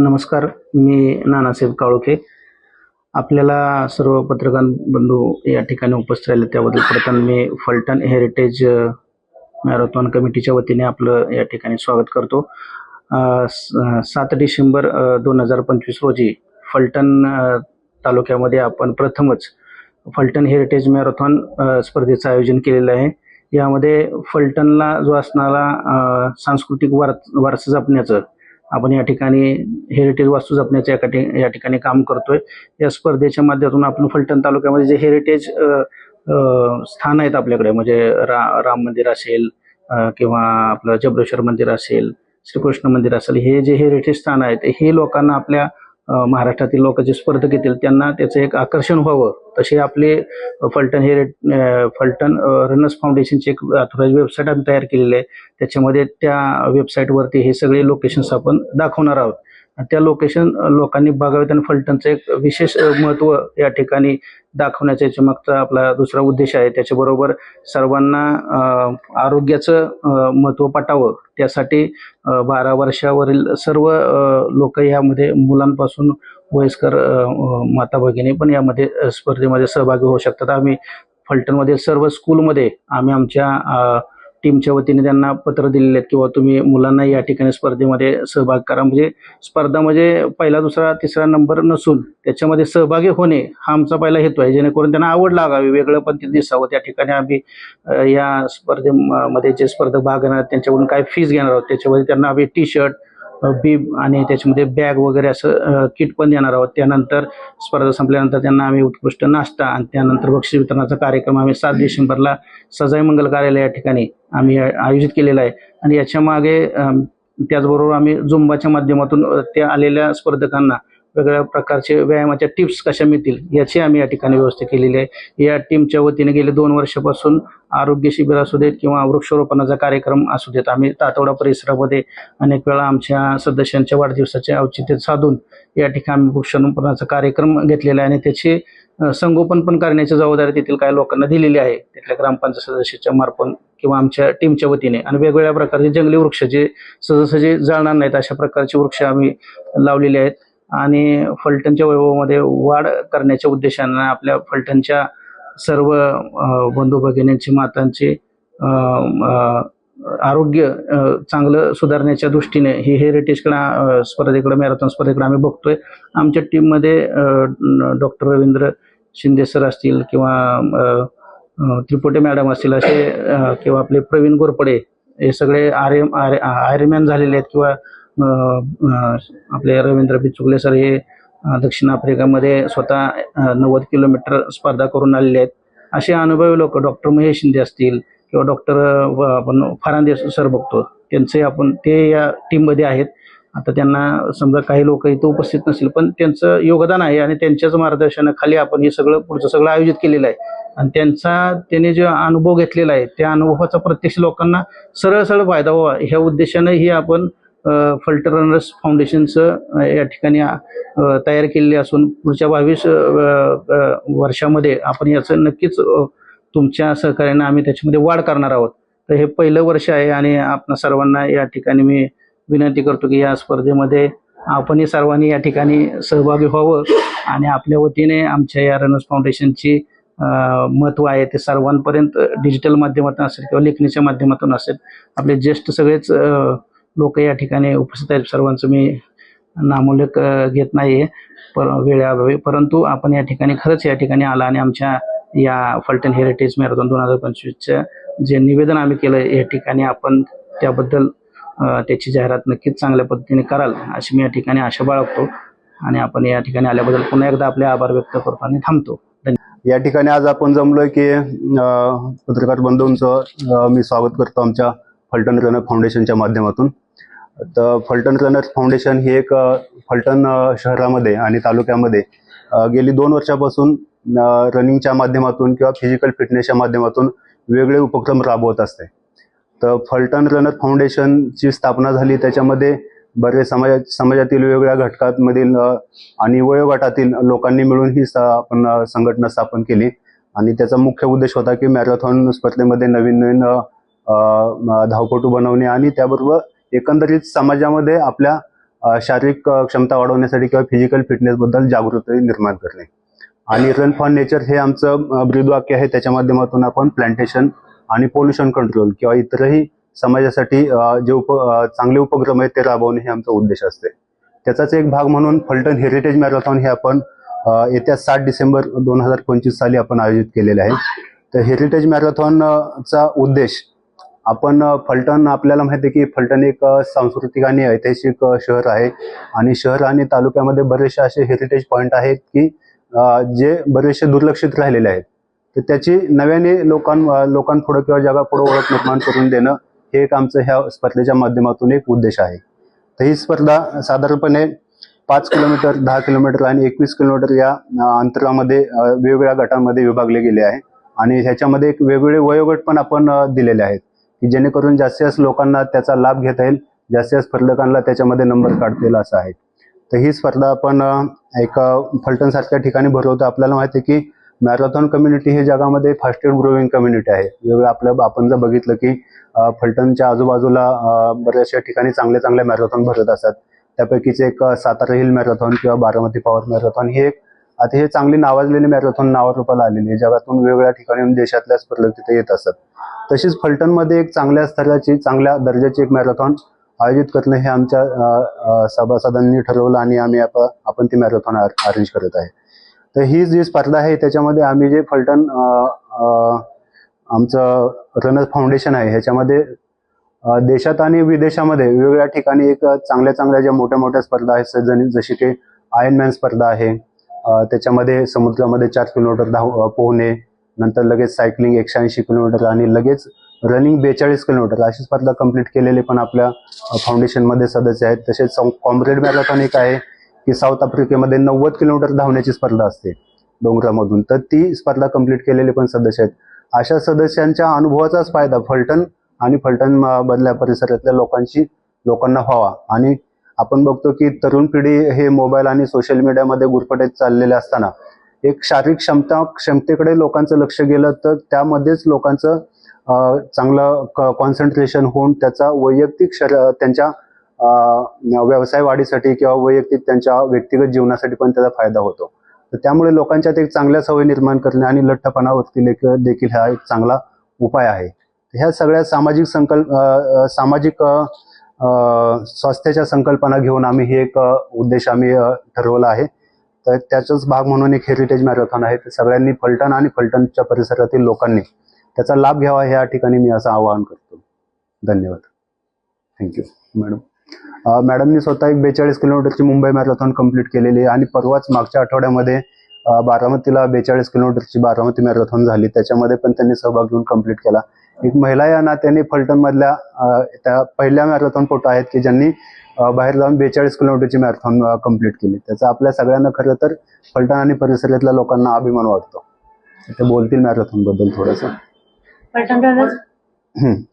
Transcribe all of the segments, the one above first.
नमस्कार मी नानासाहेब काळोखे. आपल्याला सर्व पत्रकार बंधू या ठिकाणी उपस्थित राहिले त्याबद्दल प्रथम मी फलटण हेरिटेज मॅरेथॉन कमिटीच्या वतीने आपलं या ठिकाणी स्वागत करतो. स- सात डिसेंबर दोन हजार पंचवीस रोजी फलटण तालुक्यामध्ये आपण प्रथमच फलटण हेरिटेज मॅरेथॉन स्पर्धेचं आयोजन केलेलं आहे. यामध्ये फलटणला जो असणारा सांस्कृतिक वार वारसा जपण्याचं आपण या ठिकाणी हेरिटेज वास्तू जपण्याचं या या ठिकाणी काम करतोय. या स्पर्धेच्या माध्यमातून आपण फलटण तालुक्यामध्ये जे हेरिटेज स्थान आहेत आपल्याकडे म्हणजे रा राम मंदिर असेल किंवा आपलं जबरेश्वर मंदिर असेल श्रीकृष्ण मंदिर असेल हे जे हेरिटेज स्थान आहेत हे लोकांना आपल्या महाराष्ट्रातील लोकांचे स्पर्धक येतील त्यांना त्याचं एक आकर्षण व्हावं. तसे आपले फलटण हे फलटण रनर्स फाउंडेशनची एक वेबसाईट आम्ही तयार केलेली आहे. त्याच्यामध्ये त्या वेबसाईटवरती हे सगळे लोकेशन्स आपण दाखवणार आहोत. त्या लोकेशन लोकांनी बघावेत आणि फलटणचं एक विशेष महत्त्व या ठिकाणी दाखवण्याचा याच्यामागचा आपला दुसरा उद्देश आहे. त्याच्याबरोबर सर्वांना आरोग्याचं महत्त्व पटावं. त्यासाठी बारा वर्षावरील सर्व लोक यामध्ये मुलांपासून वयस्कर माता भगिनी पण यामध्ये स्पर्धेमध्ये सहभागी होऊ शकतात. आम्ही फलटणमध्ये सर्व स्कूलमध्ये आम्ही आमच्या टीमच्या वतीने त्यांना पत्र दिलेले आहेत किंवा तुम्ही मुलांना या ठिकाणी स्पर्धेमध्ये सहभाग करा. म्हणजे स्पर्धा म्हणजे पहिला दुसरा तिसरा नंबर नसून त्याच्यामध्ये सहभागी होणे हा आमचा पहिला हेतू आहे. जेणेकरून त्यांना आवड लागावी वेगळं पण ते दिसावं. त्या ठिकाणी आम्ही या स्पर्धेमध्ये जे स्पर्धक भाग घेणार त्यांच्याकडून काय फीज घेणार आहोत त्याच्यामध्ये त्यांना आम्ही टी शर्ट बीब आणि त्याच्यामध्ये बॅग वगैरे असं किट पण देणार आहोत. त्यानंतर स्पर्धा संपल्यानंतर त्यांना आम्ही उत्कृष्ट नाश्ता आणि त्यानंतर बक्षीस वितरणाचा कार्यक्रम आम्ही सात डिसेंबरला सजाई मंगल कार्यालय या ठिकाणी आम्ही आयोजित केलेला आहे. आणि याच्या मागे त्याचबरोबर आम्ही झुंबाच्या माध्यमातून त्या आलेल्या स्पर्धकांना वेगवेगळ्या प्रकारचे व्यायामाच्या टिप्स कशा मिळतील याची आम्ही या ठिकाणी व्यवस्था केलेली आहे. या टीमच्या वतीने गेले दोन वर्षापासून आरोग्य शिबिर असू देत किंवा वृक्षारोपणाचा कार्यक्रम असू देत आम्ही तातवडा परिसरामध्ये अनेक वेळा आमच्या सदस्यांच्या वाढदिवसाचे औचित्य साधून या ठिकाणी आम्ही वृक्षारोपणाचा कार्यक्रम घेतलेला आहे आणि त्याचे संगोपन पण करण्याची जबाबदारी तेथील काही लोकांना दिलेली आहे. तिथल्या ग्रामपंचायत सदस्याच्या मार्फत किंवा आमच्या टीमच्या वतीने. आणि वेगवेगळ्या प्रकारचे जंगली वृक्ष जे सहजासहजी जाळणार नाहीत अशा प्रकारचे वृक्ष आम्ही लावलेले आहेत. आणि फलटणच्या वैभवामध्ये वाढ करण्याच्या उद्देशानं आपल्या फलटणच्या सर्व बंधू भगिनींची मातांची आरोग्य चांगलं सुधारण्याच्या दृष्टीने ही हेरिटेजकडे स्पर्धेकडे मॅरेथॉन स्पर्धेकडे आम्ही बघतोय. आमच्या टीममध्ये डॉक्टर रवींद्र शिंदे सर असतील किंवा त्रिपोटे त्रिपुटे मॅडम असतील असे किंवा आपले प्रवीण गोरपडे हे सगळे आर्य आर्य आर्यमॅन झालेले आहेत किंवा आपले रवींद्र बिचुकले सर हे दक्षिण आफ्रिकामध्ये स्वतः नव्वद किलोमीटर स्पर्धा करून आलेले आहेत. असे अनुभवी लोक डॉक्टर महेश शिंदे असतील किंवा डॉक्टर आपण फरांदे सर बघतो त्यांचे आपण ते या टीममध्ये आहेत. आता त्यांना समजा काही लोक इथं उपस्थित नसतील पण त्यांचं योगदान आहे आणि त्यांच्याच मार्गदर्शनाखाली आपण हे सगळं पुढचं सगळं आयोजित केलेलं आहे. आणि त्यांचा त्याने जो अनुभव घेतलेला आहे त्या अनुभवाचा प्रत्यक्ष लोकांना सरळ सरळ फायदा व्हावा ह्या उद्देशानं ही आपण फल्टर रनर्स फाउंडेशनचं या ठिकाणी तयार केलेली असून पुढच्या बावीस वर्षामध्ये आपण याचं नक्कीच तुमच्या सहकार्यानं आम्ही त्याच्यामध्ये वाढ करणार आहोत. तर हे पहिलं वर्ष आहे आणि आपण सर्वांना या ठिकाणी मी विनंती करतो की या स्पर्धेमध्ये आपणही सर्वांनी या ठिकाणी सहभागी व्हावं आणि आपल्या वतीने आमच्या या रनर्स फाउंडेशनची महत्त्व आहे ते सर्वांपर्यंत डिजिटल माध्यमातून असेल किंवा लेखणीच्या माध्यमातून असेल. आपले ज्येष्ठ सगळेच लोक या ठिकाणी उपस्थित आहेत. सर्वांचं मी नामोल्लेख घेत नाही पर वेळाभावी परंतु आपण या ठिकाणी खरंच या ठिकाणी आला आणि आमच्या या फलटण हेरिटेज मॅरेथॉन दोन हजार पंचवीसचं जे निवेदन आम्ही केलं या ठिकाणी आपण त्याबद्दल त्याची जाहिरात नक्कीच चांगल्या पद्धतीने कराल अशी मी या ठिकाणी आशा बाळगतो. आणि आपण या ठिकाणी आल्याबद्दल पुन्हा एकदा आपले आभार व्यक्त करतो आणि थांबतो. या ठिकाणी आज आपण जमलोय की पत्रकार बंधूंचं मी स्वागत करतो आमच्या फलटण रनर फाउंडेशनच्या माध्यमातून. तर फलटण रनर फाउंडेशन ही एक फलटण शहरामध्ये आणि तालुक्यामध्ये गेली दोन वर्षापासून रनिंगच्या माध्यमातून किंवा फिजिकल फिटनेसच्या माध्यमातून वेगळे उपक्रम राबवत असते. तर फलटण रनर फाउंडेशनची स्थापना झाली त्याच्यामध्ये बरेच समाजा समाजातील वेगवेगळ्या घटकांमधील आणि वयोगटातील लोकांनी मिळून ही स- आपण संघटना स्थापन केली. आणि त्याचा मुख्य उद्देश होता की मॅरेथॉन स्पर्धेमध्ये नवीन नवीन धावपटू बनवणे आणि त्याबरोबर एकंदरीत समाजामध्ये आपल्या शारीरिक क्षमता वाढवण्यासाठी किंवा फिजिकल फिटनेसबद्दल जागृती निर्माण करणे. आणि रन फॉर नेचर हे आमचं ब्रीदवाक्य आहे. त्याच्या माध्यमातून आपण प्लांटेशन आणि पोल्युशन कंट्रोल किंवा इतरही समाजासाठी जे उप चांगले उपक्रम आहेत ते राबवणे हे आमचा उद्देश असते. त्याचाच एक भाग म्हणून फलटण हेरिटेज मॅरेथॉन हे आपण येत्या सात डिसेंबर दोन हजार पंचवीस साली आपण आयोजित केलेले आहे. तर हेरिटेज मॅरेथॉन चा उद्देश आपण फलटण आपल्याला माहिती आहे की फलटण एक सांस्कृतिक आणि ऐतिहासिक शहर आहे. आणि शहर आणि तालुक्यामध्ये बरेचसे असे हेरिटेज पॉईंट आहेत की जे बरेचसे दुर्लक्षित राहिलेले आहेत. तर त्याची नव्याने लोकां लोकांपुढं किंवा जगापुढं ओळख निर्माण करून देणं हे एक आमचं ह्या स्पर्धेच्या माध्यमातून एक उद्देश आहे. तर ही स्पर्धा साधारणपणे पाच किलोमीटर दहा किलोमीटर आणि एकवीस किलोमीटर या अंतरामध्ये वेगवेगळ्या गटांमध्ये विभागले गेले आहे. आणि ह्याच्यामध्ये एक वेगवेगळे वयोगट पण आपण दिलेले आहेत. की जेणेकरून जास्तीत जास्त लोकांना त्याचा लाभ घेता येईल जास्तीत जास्त स्पर्धकांना त्याच्यामध्ये नंबर काढता येईल असं आहे. तर ही स्पर्धा आपण एक फलटण सारख्या ठिकाणी भरवतो. आपल्याला माहिती आहे की मॅरेथॉन कम्युनिटी हे जगामध्ये फास्टेस्ट ग्रोविंग कम्युनिटी आहे. वेगवेगळ्या आपल्या आपण जर बघितलं की फलटणच्या आजूबाजूला बऱ्याचशा ठिकाणी चांगले चांगले मॅरेथॉन भरत असतात. त्यापैकीच एक सातारा हिल मॅरेथॉन किंवा बारामती पॉवर मॅरेथॉन ही एक आता हे चांगली नावाजलेली मॅरेथॉन नावारूपाला आलेली आहे. जगातून वेगवेगळ्या ठिकाणी देशातल्या स्पर्धक तिथे येत असतात. तशीच फलटणमध्ये एक चांगल्या स्तराची चांगल्या दर्जाची एक मॅरेथॉन आयोजित करणं हे आमच्या सभासदांनी ठरवलं आणि आम्ही आपण ती मॅरेथॉन अरेंज करत आहे. तर ही जी स्पर्धा आहे त्याच्यामध्ये आम्ही जे फलटण आमचं रनर फाउंडेशन आहे ह्याच्यामध्ये देशात आणि विदेशामध्ये वेगवेगळ्या ठिकाणी एक चांगल्या चांगल्या ज्या मोठ्या मोठ्या स्पर्धा आहेत सज्जनी जशी की आयर्नमॅन स्पर्धा आहे त्याच्यामध्ये समुद्रामध्ये चार किलोमीटर धाव पोहणे नंतर लगेच सायकलिंग एकशे ऐंशी किलोमीटर आणि लगेच रनिंग बेचाळीस किलोमीटर अशी स्पर्धा कंप्लीट केलेले पण आपल्या फाउंडेशनमध्ये सदस्य आहेत. तसेच कॉम्रेड मॅरेथॉन एक आहे की साऊथ आफ्रिकेमध्ये नव्वद किलोमीटर धावण्याची स्पर्धा असते डोंगरामधून. तर ती स्पर्धा कंप्लीट केलेले पण सदस्य आहेत. अशा सदस्यांच्या अनुभवाचाच फायदा फलटण आणि फलटण बदल्या परिसरातल्या लोकांची लोकांना व्हावा. आणि आपण बघतो की तरुण पिढी हे मोबाईल आणि सोशल मीडियामध्ये गुरफटत चाललेले असताना एक शारीरिक क्षमता क्षमतेकडे लोकांचं लक्ष गेलं तर त्यामध्येच लोकांचं चांगलं कॉन्सन्ट्रेशन होऊन त्याचा वैयक्तिक शर त्यांच्या व्यवसाय वाढीसाठी किंवा वैयक्तिक त्यांच्या व्यक्तिगत जीवनासाठी पण त्याचा फायदा होतो. तर त्यामुळे लोकांच्यात एक चांगल्या सवय निर्माण करणे आणि लठ्ठपणावरती देखील हा एक चांगला उपाय आहे. ह्या सगळ्या सामाजिक संकल्प सामाजिक स्वास्थ्याच्या संकल्पना घेऊन आम्ही हे एक उद्देश आम्ही ठरवला आहे. तर त्याचाच भाग म्हणून एक हेरिटेज मॅरेथॉन आहे. तर सगळ्यांनी फलटण आणि फलटणच्या परिसरातील लोकांनी त्याचा लाभ घ्यावा या ठिकाणी मी असं आवाहन करतो. धन्यवाद. थँक्यू मॅडम मॅडमनी स्वतः एक बेचाळीस किलोमीटरची मुंबई मॅरेथॉन कंप्लीट केलेली आहे आणि परवाच मागच्या आठवड्यामध्ये बारामतीला बेचाळीस किलोमीटरची बारामती मॅरेथॉन झाली. त्याच्यामध्ये पण त्यांनी सहभाग घेऊन कंप्लीट केला. एक महिला या नात्याने फलटण मधल्या त्या पहिल्या मॅरेथॉन फोटो आहेत की ज्यांनी बाहेर जाऊन बेचाळीस किलोमीटरची मॅरेथॉन कंप्लीट केली. त्याचा आपल्या सगळ्यांना खरं तर फलटण आणि परिसरातल्या लोकांना अभिमान वाटतो. ते बोलतील मॅरेथॉनबद्दल थोडंसं.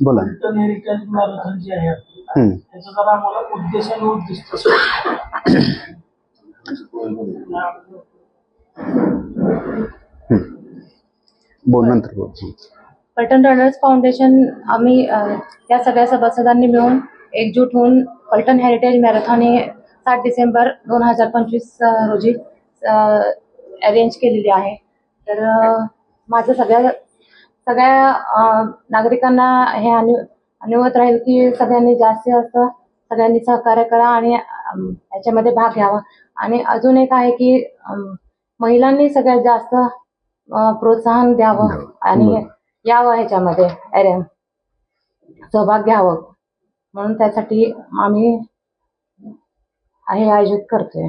बोला. बोल नंतर बोल. पलटण रनर्स फाउंडेशन आम्ही या सगळ्या सभासदांनी मिळून एकजूट होऊन पलटण हेरिटेज मॅरेथॉन हे सात डिसेंबर दोन हजार पंचवीस रोजी अरेंज केलेली आहे तर माझं सगळ्या सगळ्या नागरिकांना हे अनु अनुमत राहील की सगळ्यांनी जास्तीत जास्त सगळ्यांनी सहकार्य करा आणि याच्यामध्ये भाग घ्यावा आणि अजून एक आहे की महिलांनी सगळ्यात जास्त प्रोत्साहन द्यावं द्यावं. आणि बरं. यावं ह्याच्यामध्ये अरे सहभाग घ्यावं. म्हणून त्यासाठी आम्ही हे आयोजित करतोय.